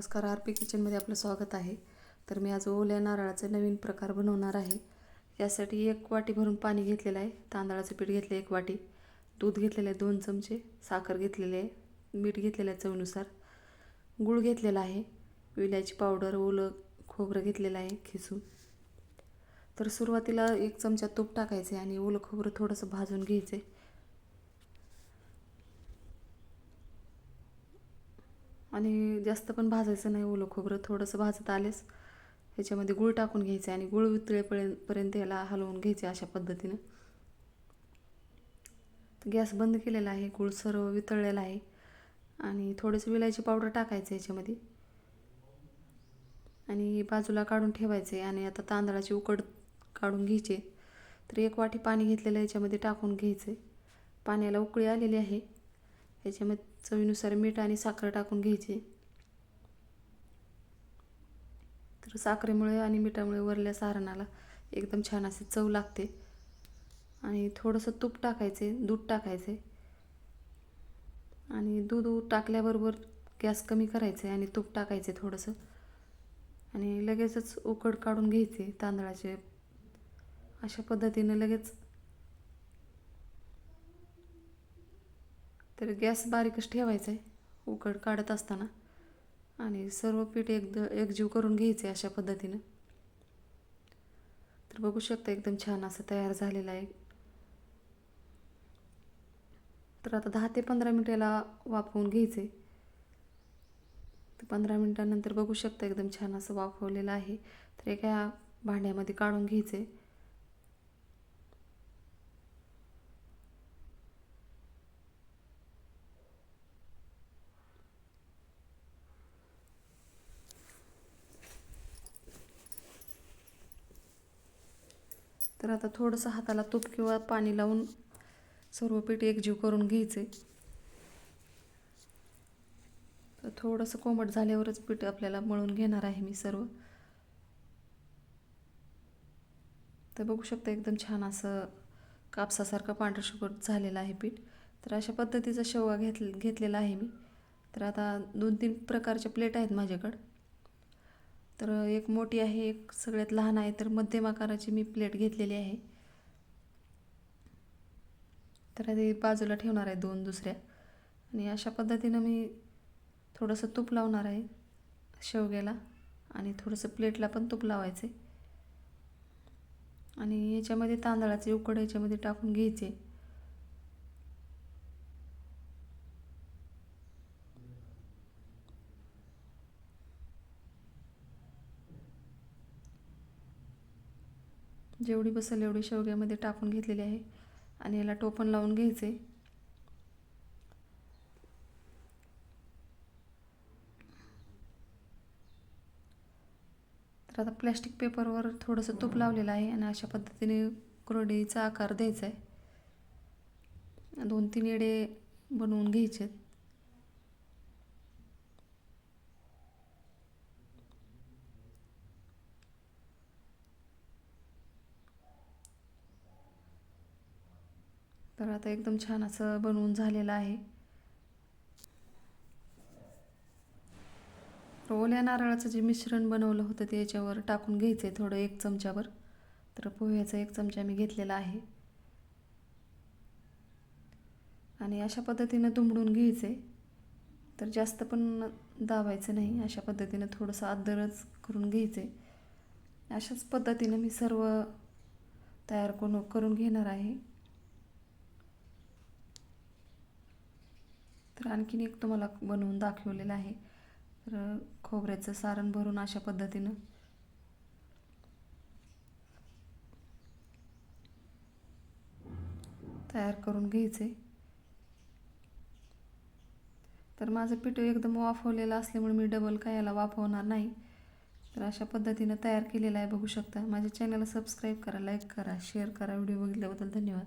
नमस्कार R P किचनमध्ये आपलं स्वागत आहे. तर मी आज ओल्या नारळाचं नवीन प्रकार बनवणार आहे. यासाठी एक वाटी भरून पाणी घेतलेलं आहे. तांदळाचं पीठ घेतलं एक वाटी दूध घेतलेलं आहे दोन चमचे साखर घेतलेले आहे मीठ घेतलेलं आहे चवीनुसार गूळ घेतलेला आहे विलायची पावडर ओलं खोबरं घेतलेलं आहे खिसून. तर सुरुवातीला एक चमचा तूप टाकायचे आणि ओलं खोबरं थोडंसं भाजून घ्यायचे. आणि जास्त पण भाजायचं नाही ओलं खोबरं थोडंसं भाजत आलेच ह्याच्यामध्ये गूळ टाकून घ्यायचं आणि गूळ वितळेपर्यंत याला हलवून घ्यायचे अशा पद्धतीनं. गॅस बंद केलेला आहे गूळ सर्व वितळलेला आहे. आणि थोडंसं विलायची पावडर टाकायचं याच्यामध्ये आणि बाजूला काढून ठेवायचे आणि आता तांदळाची उकड काढून घ्यायचे. तर एक वाटी पाणी घेतलेलं याच्यामध्ये टाकून घ्यायचे. पाण्याला उकळी आलेली आहे. याच्यामध्ये चवीनुसार मीठ आणि साखर टाकून घ्यायचे. तर साखरेमुळे आणि मिठामुळे वरल्या सारणाला एकदम छान असे चव लागते. आणि थोडंसं तूप टाकायचे दूध टाकायचे. आणि दूध टाकल्याबरोबर गॅस कमी करायचे आणि तूप टाकायचे थोडंसं. आणि लगेचच उकड काढून घ्यायचे तांदळाचे. अशा पद्धतीनं लगेच तर गॅस बारीकच ठेवायचा आहे उकड काढत असताना. आणि सर्व पीठ एकद एकजीव करून घ्यायचे अशा पद्धतीनं. तर बघू शकता एकदम छान असं तयार झालेलं आहे. तर आता दहा ते पंधरा मिनिटाला वाफवून घ्यायचे तर पंधरा मिनटानंतर बघू शकता एकदम छान असं वाफवलेलं आहे. तर एका भांड्यामध्ये काढून घ्यायचे तर आता थोडंसं हाताला तूप किंवा पाणी लावून सर्व पीठ एकजीव करून घ्यायचे. तर थोडंसं कोमट झाल्यावरच पीठ आपल्याला मळून घेणार आहे मी सर्व. तर बघू शकता एकदम छान असं कापसासारखं पांढरं शुगर झालेलं आहे पीठ. तर अशा पद्धतीचा शेवगा घेत घेतलेला आहे मी. तर आता दोन तीन प्रकारच्या प्लेट आहेत माझ्याकडं. तर एक मोठी आहे एक सगळ्यात लहान आहे तर मध्यम आकाराची मी प्लेट घेतलेली आहे. तर ते बाजूला ठेवणार आहे दोन दुसऱ्या. आणि अशा पद्धतीनं मी थोडंसं तूप लावणार आहे शेवग्याला. आणि थोडंसं प्लेटला पण तूप लावायचे आणि याच्यामध्ये तांदळाचे उकड याच्यामध्ये टाकून घ्यायचे. जेवढी बसेल एवढी शेवग्यामध्ये टाकून घेतलेली आहे. आणि याला टोपण लावून घ्यायचे. तर आता प्लॅस्टिक पेपरवर थोडंसं तूप लावलेलं आहे आणि अशा पद्धतीने कुरडीचा आकार द्यायचा आहे. दोन तीन येडे बनवून घ्यायचे आहेत तर आता एकदम छान असं बनवून झालेलं आहे. ओल्या नारळाचं जे मिश्रण बनवलं होतं ते याच्यावर टाकून घ्यायचं आहे थोडं एक चमच्यावर. तर पोह्याचा एक चमचा मी घेतलेला आहे. आणि अशा पद्धतीनं दुमडून घ्यायचं आहे तर जास्त पण दाबायचं नाही अशा पद्धतीनं थोडंसं आदरच करून घ्यायचं आहे अशाच पद्धतीनं मी सर्व तयार करून करून घेणार आहे. तर आणखीन एक तुम्हाला बनवून दाखवलेलं आहे. तर खोबऱ्याचं सारण भरून अशा पद्धतीनं. तयार करून घ्यायचे. तर माझं पीठ एकदम वाफवलेलं असल्यामुळे मी डबल काय याला वाफवणार नाही. तर अशा पद्धतीनं तयार केलेलं आहे बघू शकता. माझ्या चॅनलला सबस्क्राईब करा लाईक करा शेअर करा. व्हिडिओ बघितल्याबद्दल धन्यवाद.